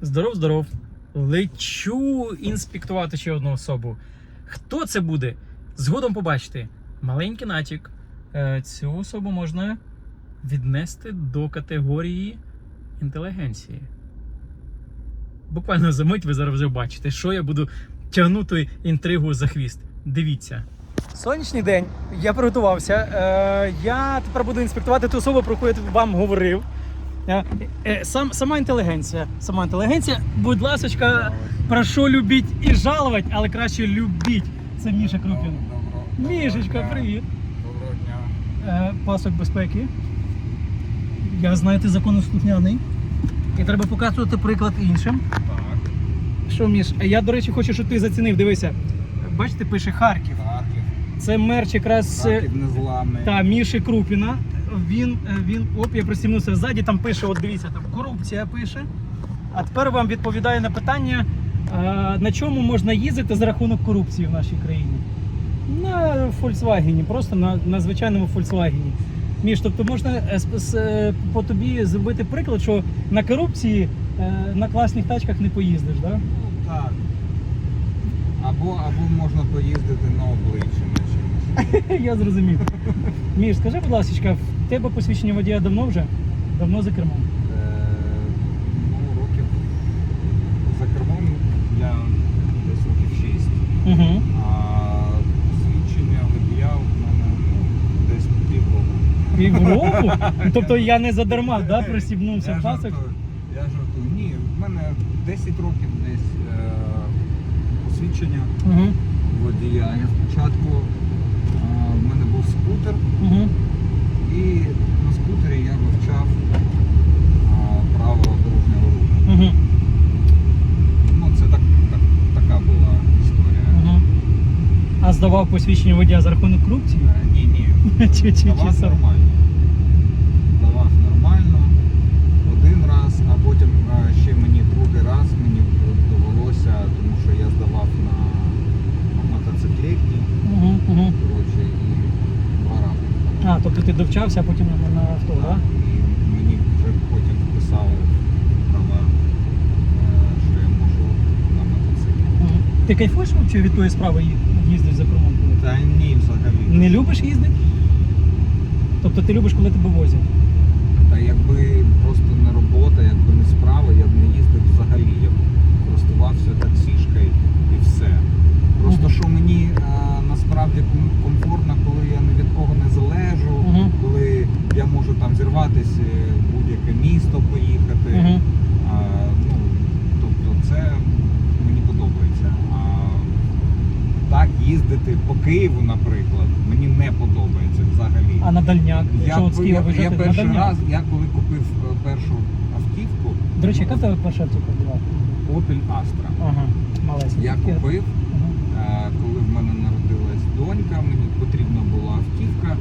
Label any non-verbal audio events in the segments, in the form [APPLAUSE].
Здоров, здоров. Лечу інспектувати ще одну особу. Хто це буде? Згодом побачите. Маленький натяк. Е, Цю особу можна віднести до категорії інтелігенції. Буквально за мить ви зараз вже бачите, що я буду тягнути інтригу за хвіст. Дивіться. Сонячний день. Я приготувався. Е, я тепер буду інспектувати ту особу, про яку я вам говорив. Е, е, Сам, сама інтелігенція. Сама інтелігенція. Будь ласочка, прошу любіть і жалувати, але краще любіть. Це Міша Крупін. Мішечка, привіт. Доброго дня. Е, Пасок безпеки. Я знаю, ти законослухняний. І треба показувати приклад іншим. Так, Що, Міш, я, до речі, хочу, щоб ти зацінив. Дивися. Бачите, пише Харків. Харків. Це мерч якраз. е. Та Міші Крупіна. Він, е, він, оп, я пристібнувся ззаді, там пише, от дивіться, там корупція пише. А тепер вам відповідає на питання, е, на чому можна їздити за рахунок корупції в нашій країні. На Volkswagen, просто на, на звичайному Volkswagen. Міш, тобто можна по тобі зробити приклад, що на корупції на класних тачках не поїздиш, да? Ну, так. Або, або можна поїздити на. [LAUGHS] Я зрозумів. Міш, скажи, будь ласка, в тебе посвідчення водія давно вже? Давно за кермом? Е, ну, років за кермом я десь років 6. Угу. А свідчення водія в мене ну, десь півроку. Півроку? [LAUGHS] Тобто я не задарма, да, присібнувся в пасок? жартую. Я жартую. Ні, в мене 10 років десь е, посвідчення. Угу. водія. Я спочатку а, в мене був скутер, Угу. і на скутері я вивчав правила дорожнього руху. Угу. Ну, це так, так, така була історія. Угу. А здавав посвідчення водія за рахунок корупції? Е, Ні, ні. [LAUGHS] Чи, чи, чи, Давав сам? нормально. Давав нормально один раз, а потім а, ще мені другий раз мені довелося, тому що я здавав на, на мотоциклетні, Угу, угу. коротше, і два рази. А, тобто ти довчався, а потім на, авто, так? Да? Мені вже потім писали права, е, що я можу на мотоциклі. Ти кайфуєш чи від тої справи їздиш за кермом? Та ні, взагалі. Не любиш їздити? Тобто ти любиш, коли тебе возять? Та якби просто не робота, якби не справа, я б не їздив взагалі. Я б користувався таксішкою і все. Просто Мгм. що мені е, насправді ком- комфортно, коли я ні від кого не залежу, Мгм. коли я можу там зірватися в будь-яке місто поїхати. Угу. А, ну, тобто це мені подобається. А так їздити по Києву, наприклад, мені не подобається взагалі. А на дальняк? Якщо от з я, Києва я, я виїжджати на перший дальняк? раз, я коли купив е, першу автівку, До речі, яка в тебе перша автівка була? Opel Astra. Ага, малесенька. Я купив, Ага. е, коли в мене народилась донька, мені потрібна була автівка.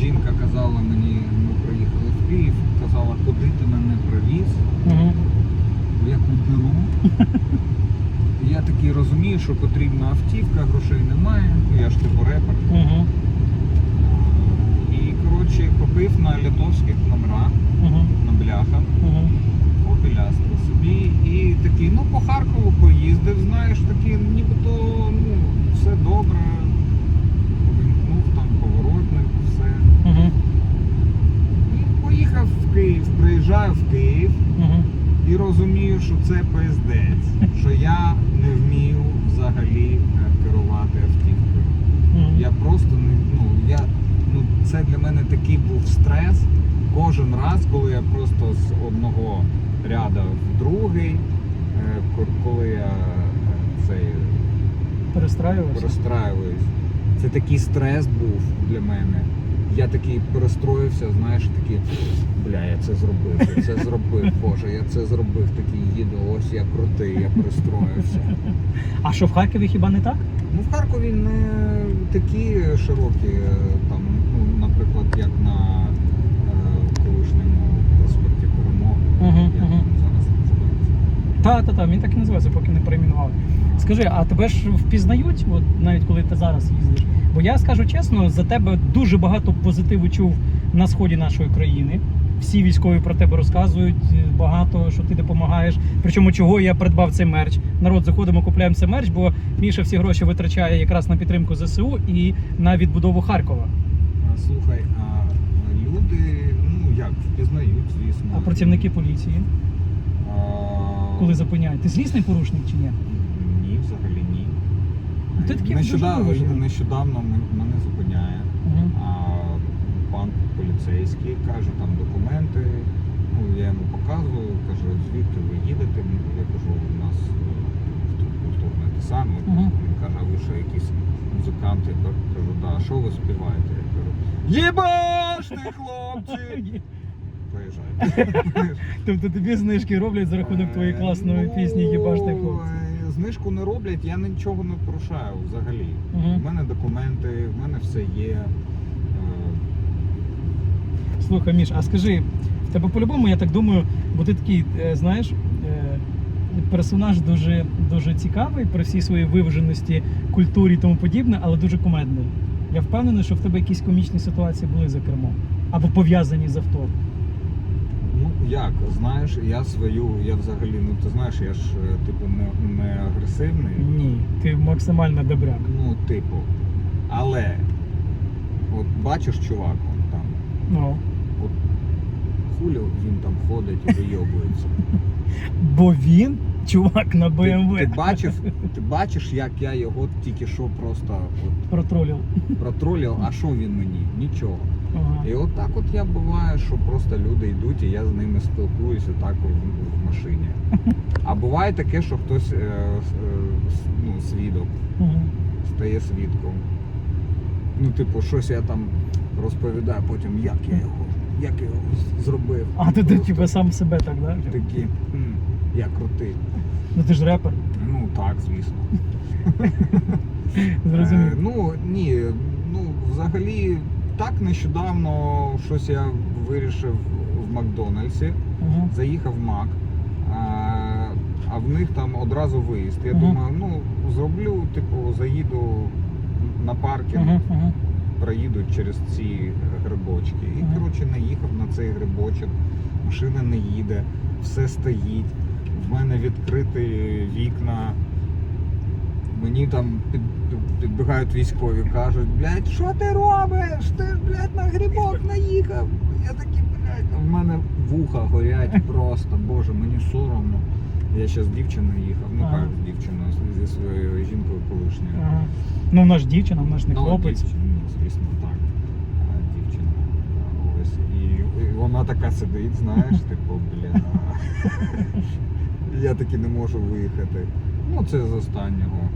Жінка казала мені, ми приїхали в Київ, казала, куди ти мене привіз. Угу. в яку. Я такий розумію, що потрібна автівка, грошей немає, ну, я ж типу репер. Угу. І коротше купив на литовських номерах, Угу. на бляхах, Угу. Astra собі. І такий, ну по Харкову поїздив, знаєш, такий, нібито ну, все добре. Увімкнув там поворотник, все. Угу. І поїхав в Київ, приїжджаю в Київ. Угу. І розумію, що це пиздець, що я не вмію взагалі е, керувати автівкою. Я просто не ну я ну це для мене такий був стрес. Кожен раз, коли я просто з одного ряда в другий, е, коли я е, цей перестраююсь, це такий стрес був для мене. Я такий перестроївся, знаєш, такий, бля, я це зробив, я це зробив, [LAUGHS] Боже, я це зробив, такий їду, ось я крутий, я перестроївся. А що в Харкові хіба не так? Ну, в Харкові не такі широкі, е, там, ну, наприклад, як на е, колишньому проспекті Перемоги, Мгм, як мгм. він зараз називається. Та, та, та, він так і називається, поки не перейменували. Скажи, а тебе ж впізнають, от навіть коли ти зараз їздиш? Бо я скажу чесно, за тебе дуже багато позитиву чув на сході нашої країни. Всі військові про тебе розказують е, багато, що ти допомагаєш. Причому чого я придбав цей мерч. Народ, заходимо, купуємо цей мерч, бо Міша всі гроші витрачає якраз на підтримку ЗСУ і на відбудову Харкова. А, Слухай, а люди, ну як, впізнають, звісно. А працівники поліції, А, коли зупиняють, ти злісний порушник чи ні? Ні, взагалі ні. Ти такий нещодавно, нещодавно мене зупиняє. Пан поліцейський каже, там документи. Ну, я йому показую, каже, звідки ви їдете. Я кажу, у нас е, культурне те саме. Він каже, а ви що якісь музиканти? Я кажу, да, а що ви співаєте? Я кажу, Єбаште, хлопці! [LAUGHS] Поїжджайте. [LAUGHS] Тобто тобі знижки роблять за рахунок твоєї класної Ну, пісні Єбаш ти хлопці. е, Знижку не роблять, я нічого не порушаю взагалі. У мене документи, в мене все є. Слухай, Міш, а скажи, в тебе по-любому, я так думаю, бо ти такий, е, знаєш, е, персонаж дуже, дуже цікавий при всій своїй виваженості, культурі і тому подібне, але дуже кумедний. Я впевнений, що в тебе якісь комічні ситуації були за кермом або пов'язані з авто. Ну як, знаєш, я свою, я взагалі, ну ти знаєш, я ж е, типу не, не агресивний. Ні, ти максимально добряк. Ну, типу. Але от бачиш, чувак, он там, Ну, от хулі він там ходить і вийобується. [LAUGHS] бо він чувак на Ти, BMW ти бачив, ти бачиш, як я його тільки що просто от протролив. протролив, а що він мені? Нічого. Ага. І от так от я буває, що просто люди йдуть, і я з ними спілкуюся так в, в машині. А буває таке, що хтось е, с- е, ну, свідок Мгм. стає свідком. Ну, типу, щось я там розповідаю, потім як я його, як його зробив. А ти, ти типу, сам себе так, да? такі, «М, я крутий. Ну ти ж репер, Ну так, звісно. [LAUGHS] зрозумів. Е, ну ні, ну взагалі так нещодавно щось я вирішив в Макдональдсі. Ага. Заїхав в Мак, а, а в них там одразу виїзд. Я Мгм. думаю, ну зроблю, типу, заїду на паркінг, Ага, ага. Проїду через ці грибочки. І коротше наїхав на цей грибочок, машина не їде, все стоїть. В мене відкриті вікна. Мені там під, підбігають військові, кажуть, блядь, що ти робиш? Ти ж, блядь, на грибок наїхав. Я такий, блядь, в мене вуха горять [LAUGHS] просто, боже, мені соромно. Я ще з дівчиною їхав, ну Ага. як з дівчиною, зі своєю жінкою колишньою. Ага. Ну, вона ж дівчина, вона ж не хлопець. Дівчина, ну, звісно, так. А, Дівчина. А, Ось. І, і вона така сидить, знаєш, [LAUGHS] типу, бля. Я таки не можу виїхати. Ну, це з останнього.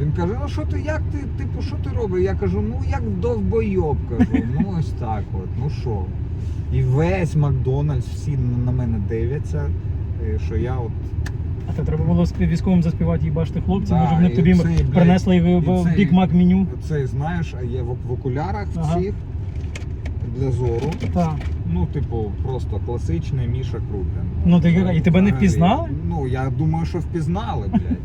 Він каже, ну що ти, як ти, типу, що ти робиш? Я кажу, ну як довбойоб, кажу, ну ось так от, ну що. І весь Макдональдс, всі на мене дивляться, е, що я от А то треба було військовим заспівати їбаш ти хлопці, може вони і тобі принесли в, і в цей- Бік Мак меню. Це знаєш, а є в, в окулярах Ага. всіх для зору. Так. Ну, типу, просто класичний Міша Крупін. Ну, ти і тебе не впізнали? Ну, я думаю, що впізнали, блядь.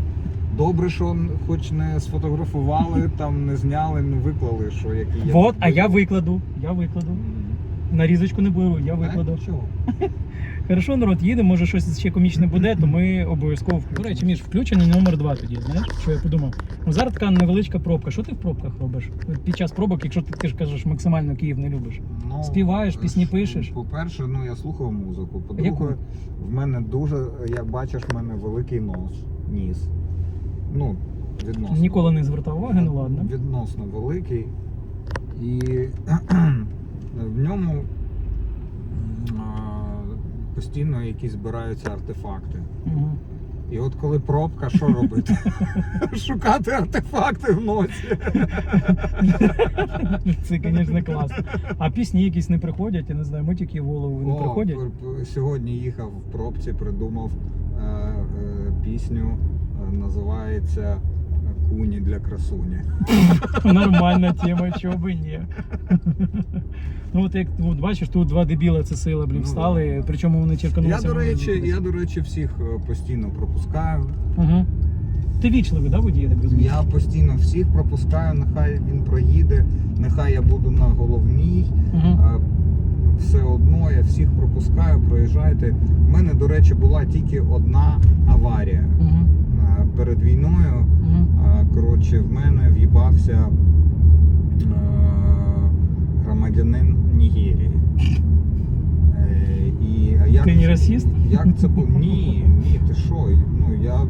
Добре, що хоч не сфотографували, там не зняли, не виклали, що який я. Вот, а я викладу. Я викладу. Нарізочку не беру, я викладу. [LAUGHS] Хорошо, народ, їдемо, може щось ще комічне буде, то ми обов'язково. До речі, між включений номер два тоді. Знаєш, що я подумав? Ну зараз така невеличка пробка. Що ти в пробках робиш? Під час пробок, якщо ти, ти ж кажеш, максимально Київ не любиш. Ну, Співаєш, пісні пишеш? По-перше, ну я слухав музику. Яку? По-друге, в мене дуже, як бачиш, в мене великий нос. Ніс. Ну, відносно. Ніколи не звертав уваги, ну ладно. Відносно великий. І в ньому постійно якісь збираються артефакти. Угу. І от коли пробка, що робити? [LAUGHS] Шукати артефакти в носі. [LAUGHS] Це, звісно, класно. А пісні якісь не приходять, я не знаю, митики в голову не О, приходять. Сьогодні їхав в пробці, придумав е, е, пісню, е, називається Куні для красуні. [LAUGHS] Нормальна тема, чого би ні. Ну от як от бачиш, тут два дебіла це сила, блін, Ну, встали, причому вони черканулися. Я, до речі, я, до речі, всіх е, постійно пропускаю. Угу. Ти вічливий, да, водій, я так розумію? Я постійно всіх пропускаю, нехай він проїде, нехай я буду на головній. Угу. Все одно, я всіх пропускаю, проїжджайте. У мене, до речі, була тільки одна аварія Угу. Перед війною. А, Коротше, в мене в'їбався е, громадянин Нігерії. Е, І як, Ти не расист? як це було? Ні, ні, ти що? Ну я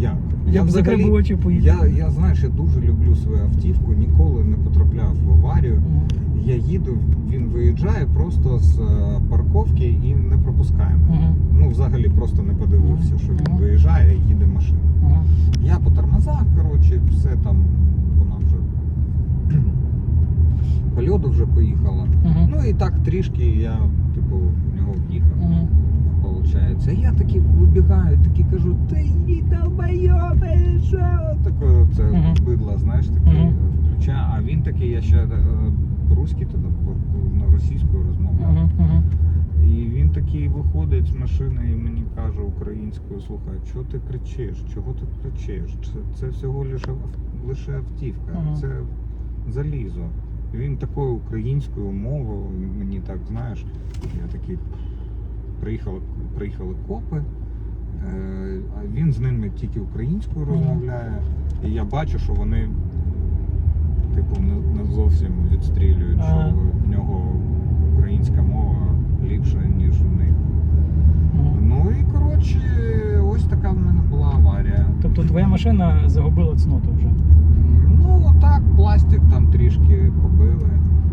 як? Я б взагалі- очі. Я, я знаєш, я дуже люблю свою автівку, ніколи не потрапляв в аварію. Мгм. Я їду, він виїжджає просто з е, парковки і не пропускає мене. Мгм. Ну, взагалі просто не подивився, що він Мгм. виїжджає і їде машина. Мгм. Я по тормозах, коротше, все там, вона вже по льоду вже поїхала. Мгм. Ну і так трішки я, типу, в нього в'їхав. Мгм. Получається. Я такий вибігаю, такий кажу, ти їй долбойобе, що? Таке це Мгм. бидло, знаєш, таке Мгм. включає. А він такий, я ще е, руський тоді на російською розмовляв. Мгм. Мгм. І він такий виходить з машини і мені каже українською, слухай, чого ти кричиш? Чого ти кричиш? Це, це всього лише, лише автівка, Ага. це залізо. Він такою українською мовою мені так, знаєш, я такий приїхали, приїхали копи. Е, він з ними тільки українською розмовляє. І я бачу, що вони типу не, зовсім відстрілюють, що в нього українська мова ліпша, ніж у них. Ну і коротше, ось така в мене була аварія. Тобто твоя машина загубила цноту вже. Ну так, пластик там трішки побили.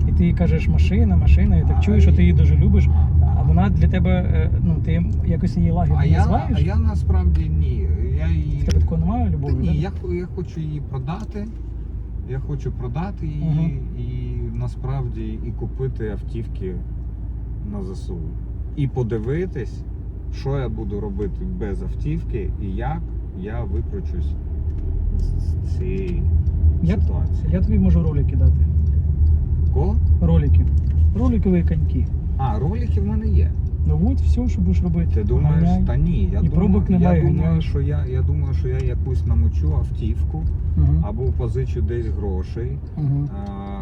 І ти їй кажеш машина, машина, я так А, чую, що ти її дуже любиш. А вона для тебе, е, ну ти якось її лагідно а я, називаєш? а я насправді ні. Я її. В тебе такого немає Та любові? ні, я, хо- я хочу її продати. Я хочу продати її Мгм. і насправді і купити автівки на ЗСУ. І подивитись, що я буду робити без автівки і як я викручусь з з цієї Я- ситуації. Я тобі можу ролики дати. Кого? Ролики. Роликові коньки. А, ролики в мене є. Ну от все, що будеш робити. Ти думаєш, Ганяй. та ні, я І думаю, пробок немає, я думаю, ганяй. що я, я думаю, що я якусь намочу автівку Мгм. або позичу десь грошей. Мгм.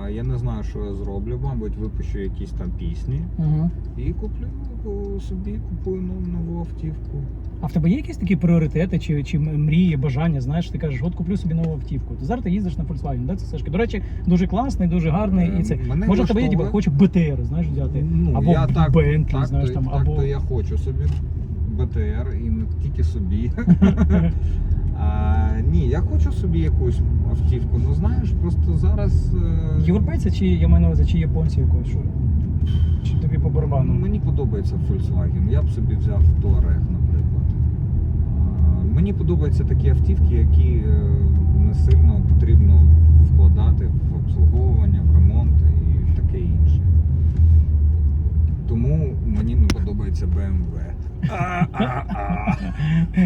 А, я не знаю, що я зроблю, мабуть, випущу якісь там пісні Мгм. і куплю о, собі купую нов- нову автівку. А в тебе є якісь такі пріоритети чи, чи мрії, бажання? Знаєш, ти кажеш, от куплю собі нову автівку. То зараз ти їздиш на Volkswagen, да, це Сашки. До речі, дуже класний, дуже гарний. І це Е, Мене може в тебе є типу, хочу БТР, знаєш, взяти. Ну, або я так, Bentley, так, знаєш, там, так або- то я хочу собі БТР і не тільки собі. [LAUGHS] а, ні, я хочу собі якусь автівку. Ну знаєш, просто зараз. е, Європейця чи я маю на увазі, чи японця якогось? Що? Чи тобі по барабану? Ну, Мені подобається Volkswagen. Я б собі взяв Touareg, Мені подобаються такі автівки, які е, не сильно потрібно вкладати в обслуговування, в ремонт і таке інше. Тому мені не подобається BMW.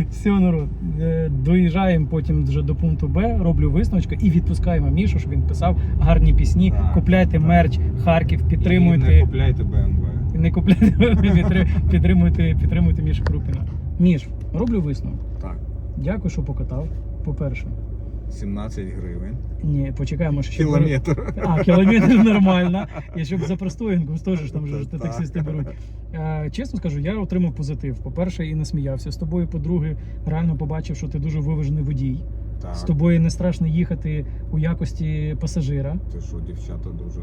Все, народ. Е, Доїжджаємо потім вже до пункту Б, роблю висновочку і відпускаємо Мішу, щоб він писав гарні пісні. Так, Купляйте так. мерч, Харків, І не купляйте BMW. Не купляйте, [LAUGHS] підтри- підтримуйте, підтримуйте Мішу Крупіна. Міш, роблю висновок. Так, Дякую, що покатав. По-перше, 17 гривень. ні, почекаємо, що ще Кілометр. А, кілометр нормально. І щоб за простоїнку теж ж там же ж Так. таксисти беруть. Е, чесно скажу, я отримав позитив. По-перше, і насміявся з тобою. По-друге, реально побачив, що ти дуже виважений водій. Так. З тобою не страшно їхати у якості пасажира. Це що, дівчата дуже.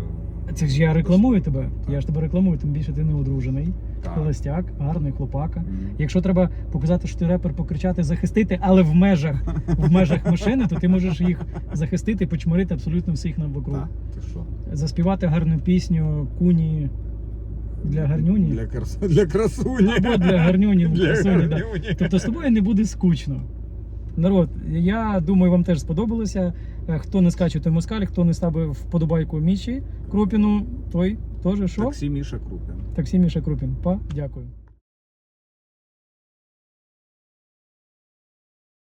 Це ж я рекламую тебе. Так. Я ж тебе рекламую, тим більше ти не одружений. Холостяк, гарний хлопака. Мгм. Якщо треба показати, що ти репер, покричати, захистити, але в межах в межах машини, то ти можеш їх захистити і почмарити абсолютно всіх навкруг. Так, ти що? заспівати гарну пісню куні для гарнюні. Для, крас... для красуні. Або для гарнюні, Для красуні, да. Тобто з тобою не буде скучно. Народ, я думаю, вам теж сподобалося. Е, Хто не скаче, той москаль, хто не ставив вподобайку Мічі Крупіну, той теж що? Таксі Міша Крупін. Таксі Міша Крупін. Па, дякую.